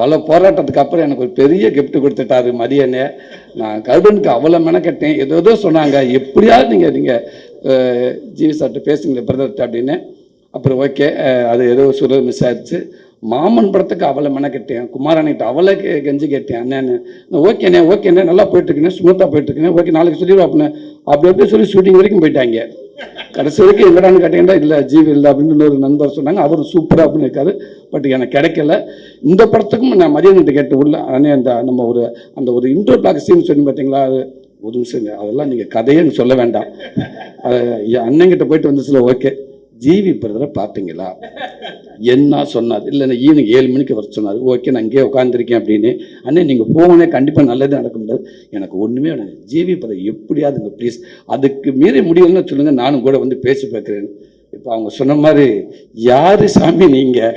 பல போராட்டத்துக்கு அப்புறம் எனக்கு ஒரு பெரிய கிஃப்ட் கொடுத்துட்டாரு மதியனே நான் கருடனுக்கு அவ்வளோ மெனக்கட்டேன். ஏதோ ஏதோ சொன்னாங்க. எப்படியாவது நீங்கள் நீங்கள் ஜிவி சார்ட்ட பேசுங்களேன் பிரதர்கிட்ட அப்படின்னு. அப்புறம் ஓகே அது ஏதோ சொல்ல மிஸ் ஆயிடுச்சு. மாமன் படத்துக்கு அவளை மெனக்கட்டேன். குமாரானிட்ட அவளை கெஞ்சி கேட்டேன் அண்ணன்னு. ஓகேண்ணே ஓகேண்ணே நல்லா போயிட்டுருக்கேன் ஸ்மூத்தாக போயிட்டுருக்கேன் ஓகே நாளைக்கு சொல்லிடுவா அப்படின்னு அப்படி அப்படியே சொல்லி ஷூட்டிங் வரைக்கும் போயிட்டாங்க. கடைசி வரைக்கும் எங்கடான்னு கேட்டீங்கன்னா இல்லை ஜீவி இல்லை அப்படின்னு இன்னொரு நண்பர் சொன்னாங்க. அவர் சூப்பராக அப்படின்னு இருக்காரு. பட் எனக்கு கிடைக்கல. இந்த படத்துக்கும் நான் மதியானத்தை கேட்டு உள்ள அண்ணே அந்த நம்ம ஒரு அந்த ஒரு இன்ட்ரோ பிளாக் சீன் சொல்லி பார்த்தீங்களா அது ஒரு நிமிஷங்க அதெல்லாம் நீங்கள் கதையே சொல்ல வேண்டாம். அண்ணன் என் அண்ணங்கிட்ட போயிட்டு வந்துச்சுல ஓகே ஜிவி பிரதரை பார்த்தீங்களா என்ன சொன்னார்? இல்லை ஈவினிங் ஏழு மணிக்கு வர சொன்னார். ஓகே நான் இங்கேயே உட்காந்துருக்கேன் அப்படின்னு. அண்ணே நீங்கள் போகணே கண்டிப்பாக நல்லது நடக்க முடியாது எனக்கு ஒன்றுமே வேணும். ஜிவி பிரதர் எப்படியாதுங்க ப்ளீஸ் அதுக்கு மீறி முடியலன்னு சொல்லுங்கள் நானும் கூட வந்து பேசி பார்க்குறேன். இப்போ அவங்க சொன்ன மாதிரி யார் சாமி நீங்கள்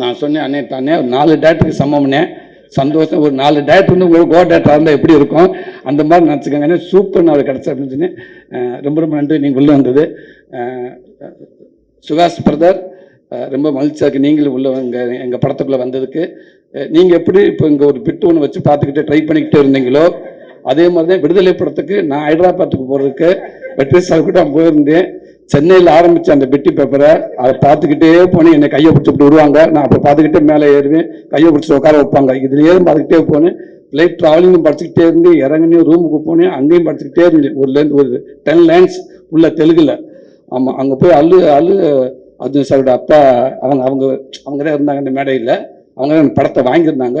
நான் சொன்னேன் அண்ணே தானே ஒரு நாலு டேட்டுக்கு சமம்னே. சந்தோஷம் ஒரு நாலு டேட் வந்து ஒரு கோ டேட்டாக இருந்தால் எப்படி இருக்கும்? அந்த மாதிரி நினச்சிக்கோங்க சூப்பர் நான் கிடச்சா அப்படின்னு சொன்னேன். ரொம்ப ரொம்ப நன்றி நீங்கள் உள்ளே வந்தது. சுகாஷ் பிரதர் ரொம்ப மகிழ்ச்சியாக இருக்குது நீங்களும் உள்ள எங்கள் எங்கள் படத்துக்குள்ளே வந்ததுக்கு. நீங்கள் எப்படி இப்போ இங்கே ஒரு பிட்டு ஒன்று வச்சு பார்த்துக்கிட்டு ட்ரை பண்ணிக்கிட்டே இருந்தீங்களோ அதே மாதிரி தான் விடுதலை படத்துக்கு நான் ஹைதராபாத்துக்கு போகிறதுக்கு வெற்றி சார் கூட போயிருந்தேன். சென்னையில் ஆரம்பித்த அந்த பெட்டி பேப்பரை அதை பார்த்துக்கிட்டே போனேன். என்னை கையை பிடிச்சி விட்டு விடுவாங்க. நான் அப்போ பார்த்துக்கிட்டே மேலே ஏறுவேன். கையை பிடிச்சி உட்கார வைப்பாங்க. இதுலேயே பார்த்துக்கிட்டே போனேன். ஃப்ளைட் ட்ராவலிங்கும் படிச்சுக்கிட்டே இருந்து இறங்கினேன். ரூமுக்கு போனேன். அங்கேயும் படிச்சுக்கிட்டே இருந்தேன். ஒரு லேன் ஒரு டென் லைன்ஸ் உள்ள தெலுங்குல. ஆமாம் அங்கே போய் அல்லு அல்லு அர்ஜுன் சாரோட அப்பா அவங்க அவங்க அவங்க தான் இருந்தாங்க அந்த மேடையில். அவங்க தான் அந்த படத்தை வாங்கியிருந்தாங்க.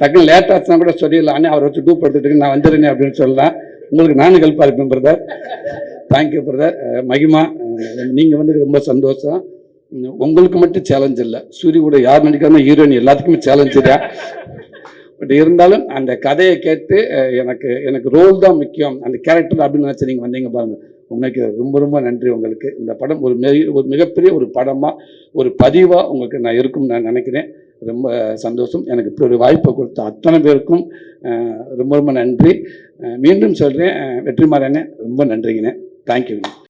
டக்குனு லேட் ஆச்சுன்னா கூட சொல்லிடலாம். அண்ணே அவரை வச்சு டூ எடுத்துட்டு நான் வந்துடுறேன் அப்படின்னு சொல்லலாம். உங்களுக்கு நானும் ஹெல்ப்பாக இருப்பேன் பிரதர் தேங்க்யூ பிரதர் மகிமா நீங்கள் வந்து ரொம்ப சந்தோஷம். உங்களுக்கு மட்டும் சேலஞ்ச் இல்லை. சூரிய கூட யார் நடிக்காம ஹீரோயின் எல்லாத்துக்குமே சேலஞ்சு தான். பட் இருந்தாலும் அந்த கதையை கேட்டு எனக்கு எனக்கு ரோல் தான் முக்கியம். அந்த கேரக்டர் அப்படின்னு நினச்சி நீங்கள் வந்தீங்க பாருங்கள் உங்களுக்கு ரொம்ப ரொம்ப நன்றி உங்களுக்கு. இந்த படம் ஒரு மிக ஒரு மிகப்பெரிய ஒரு படமாக ஒரு பதிவாக உங்களுக்கு நான் இருக்கும்னு நான் நினைக்கிறேன். ரொம்ப சந்தோஷம். எனக்கு இப்படி ஒரு வாய்ப்பை கொடுத்த அத்தனை பேருக்கும் ரொம்ப ரொம்ப நன்றி. மீண்டும் சொல்கிறேன் வெற்றிமாறனே ரொம்ப நன்றிங்கண்ணே. தேங்க்யூங்க